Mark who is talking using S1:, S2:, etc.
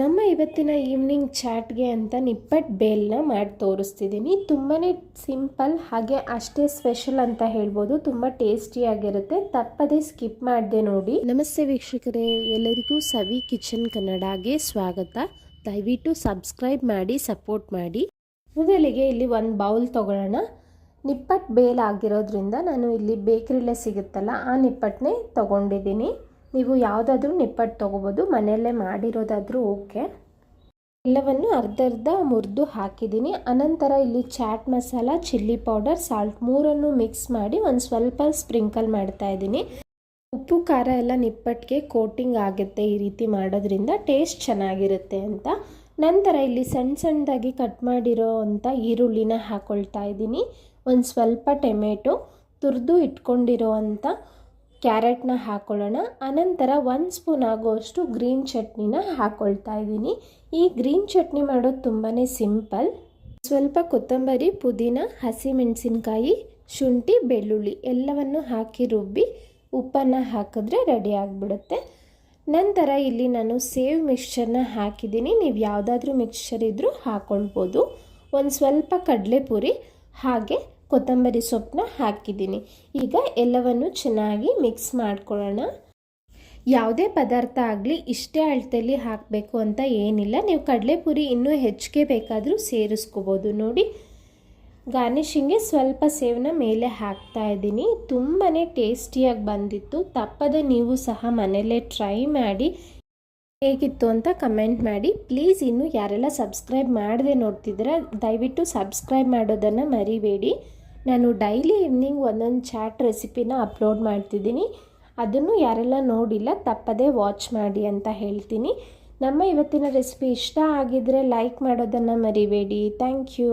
S1: ನಮ್ಮ ಇವತ್ತಿನ ಈವ್ನಿಂಗ್ ಚಾಟ್ಗೆ ಅಂತ ನಿಪ್ಪಟ್ ಬೇಲ್ನ ಮಾಡಿ ತೋರಿಸ್ತಿದ್ದೀನಿ ತುಂಬಾ ಸಿಂಪಲ್ ಹಾಗೆ ಅಷ್ಟೇ ಸ್ಪೆಷಲ್ ಅಂತ ಹೇಳ್ಬೋದು. ತುಂಬ ಟೇಸ್ಟಿಯಾಗಿರುತ್ತೆ ತಪ್ಪದೇ ಸ್ಕಿಪ್ ಮಾಡಿದೆ ನೋಡಿ. ನಮಸ್ತೆ ವೀಕ್ಷಕರೇ. ಎಲ್ಲರಿಗೂ ಸವಿ ಕಿಚನ್ ಕನ್ನಡಗೆ ಸ್ವಾಗತ. ದಯವಿಟ್ಟು ಸಬ್ಸ್ಕ್ರೈಬ್ ಮಾಡಿ ಸಪೋರ್ಟ್ ಮಾಡಿ. ಮೊದಲಿಗೆ ಇಲ್ಲಿ ಒಂದು ಬೌಲ್ ತೊಗೊಳ್ಳೋಣ. ನಿಪ್ಪಟ್ಟು ಬೇಲ್ ಆಗಿರೋದ್ರಿಂದ ನಾನು ಇಲ್ಲಿ ಬೇಕ್ರಿಲೇ ಸಿಗುತ್ತಲ್ಲ ಆ ನಿಪ್ಪಟ್ಟನ್ನೇ ತೊಗೊಂಡಿದ್ದೀನಿ. ನೀವು ಯಾವುದಾದ್ರೂ ನಿಪ್ಪಟ್ಟು ತೊಗೋಬೋದು, ಮನೆಯಲ್ಲೇ ಮಾಡಿರೋದಾದರೂ ಓಕೆ. ಎಲ್ಲವನ್ನು ಅರ್ಧ ಅರ್ಧ ಮುರಿದು ಹಾಕಿದ್ದೀನಿ. ಅನಂತರ ಇಲ್ಲಿ chaat masala, chilli powder, salt ಮೂರನ್ನು ಮಿಕ್ಸ್ ಮಾಡಿ ಒಂದು ಸ್ವಲ್ಪ ಸ್ಪ್ರಿಂಕಲ್ ಮಾಡ್ತಾ ಇದ್ದೀನಿ. ಉಪ್ಪು, ಖಾರ ಎಲ್ಲ ನಿಪ್ಪಟ್ಟಿಗೆ ಕೋಟಿಂಗ್ ಆಗುತ್ತೆ ಈ ರೀತಿ ಮಾಡೋದ್ರಿಂದ, ಟೇಸ್ಟ್ ಚೆನ್ನಾಗಿರುತ್ತೆ ಅಂತ. ನಂತರ ಇಲ್ಲಿ ಸಣ್ಣ ಸಣ್ಣದಾಗಿ ಕಟ್ ಮಾಡಿರೋ ಅಂಥ ಈರುಳ್ಳಿನ ಹಾಕ್ಕೊಳ್ತಾ ಇದ್ದೀನಿ. ಒಂದು ಸ್ವಲ್ಪ ಟೊಮೆಟೊ ತುರಿದು ಇಟ್ಕೊಂಡಿರೋ ಅಂಥ ಕ್ಯಾರೆಟ್ನ ಹಾಕ್ಕೊಳ್ಳೋಣ ಅನಂತರ ಒಂದು ಸ್ಪೂನ್ ಆಗೋಷ್ಟು ಗ್ರೀನ್ ಚಟ್ನಿನ ಹಾಕ್ಕೊಳ್ತಾ ಇದ್ದೀನಿ. ಈ ಗ್ರೀನ್ ಚಟ್ನಿ ಮಾಡೋದು ತುಂಬಾ ಸಿಂಪಲ್. ಸ್ವಲ್ಪ ಕೊತ್ತಂಬರಿ, ಪುದೀನ, ಹಸಿಮೆಣಸಿನ್ಕಾಯಿ, ಶುಂಠಿ, ಬೆಳ್ಳುಳ್ಳಿ ಎಲ್ಲವನ್ನು ಹಾಕಿ ರುಬ್ಬಿ ಉಪ್ಪನ್ನು ಹಾಕಿದ್ರೆ ರೆಡಿ ಆಗಿಬಿಡುತ್ತೆ. ನಂತರ ಇಲ್ಲಿ ನಾನು ಸೇವ್ ಮಿಕ್ಸ್ಚರ್ನ ಹಾಕಿದ್ದೀನಿ. ನೀವು ಯಾವುದಾದ್ರೂ ಮಿಕ್ಸ್ಚರ್ ಇದ್ದರೂ ಹಾಕ್ಕೊಳ್ಬೋದು ಒಂದು ಸ್ವಲ್ಪ ಕಡಲೆಪುರಿ, ಹಾಗೆ ಕೊತ್ತಂಬರಿ ಸೊಪ್ಪನ್ನ ಹಾಕಿದ್ದೀನಿ. ಈಗ ಎಲ್ಲವನ್ನು ಚೆನ್ನಾಗಿ ಮಿಕ್ಸ್ ಮಾಡ್ಕೊಳ್ಳೋಣ. ಯಾವುದೇ ಪದಾರ್ಥ ಆಗಲಿ ಇಷ್ಟೇ ಅಳತೆಯಲ್ಲಿ ಹಾಕಬೇಕು ಅಂತ ಏನಿಲ್ಲ. ನೀವು ಕಡಲೆಪುರಿ ಇನ್ನೂ ಹೆಚ್ಚಿಗೆ ಬೇಕಾದರೂ ಸೇರಿಸ್ಕೋಬೋದು. ನೋಡಿ ಗಾರ್ನಿಷಿಂಗ್ಗೆ ಸ್ವಲ್ಪ ಸೇವನ ಮೇಲೆ ಹಾಕ್ತಾ ಇದ್ದೀನಿ. ತುಂಬಾ ಟೇಸ್ಟಿಯಾಗಿ ಬಂದಿತ್ತು. ತಪ್ಪದೆ ನೀವು ಸಹ ಮನೆಯಲ್ಲೇ ಟ್ರೈ ಮಾಡಿ ಹೇಗಿತ್ತು ಅಂತ ಕಮೆಂಟ್ ಮಾಡಿ. ಪ್ಲೀಸ್ ಇನ್ನು ಯಾರೆಲ್ಲ ಸಬ್ಸ್ಕ್ರೈಬ್ ಮಾಡದೆ ನೋಡ್ತಿದ್ದೀರಾ, ದಯವಿಟ್ಟು ಸಬ್ಸ್ಕ್ರೈಬ್ ಮಾಡೋದನ್ನು ಮರಿಬೇಡಿ. ನಾನು ಡೈಲಿ ಈವ್ನಿಂಗ್ ಒಂದೊಂದು ಚಾಟ್ ರೆಸಿಪಿನ ಅಪ್ಲೋಡ್ ಮಾಡ್ತಿದ್ದೀನಿ. ಅದನ್ನು ಯಾರೆಲ್ಲ ನೋಡಿಲ್ಲ, ತಪ್ಪದೇ ವಾಚ್ ಮಾಡಿ ಅಂತ ಹೇಳ್ತೀನಿ. ನಮ್ಮ ಇವತ್ತಿನ ರೆಸಿಪಿ ಇಷ್ಟ ಆಗಿದ್ದರೆ ಲೈಕ್ ಮಾಡೋದನ್ನು ಮರಿಬೇಡಿ. Thank you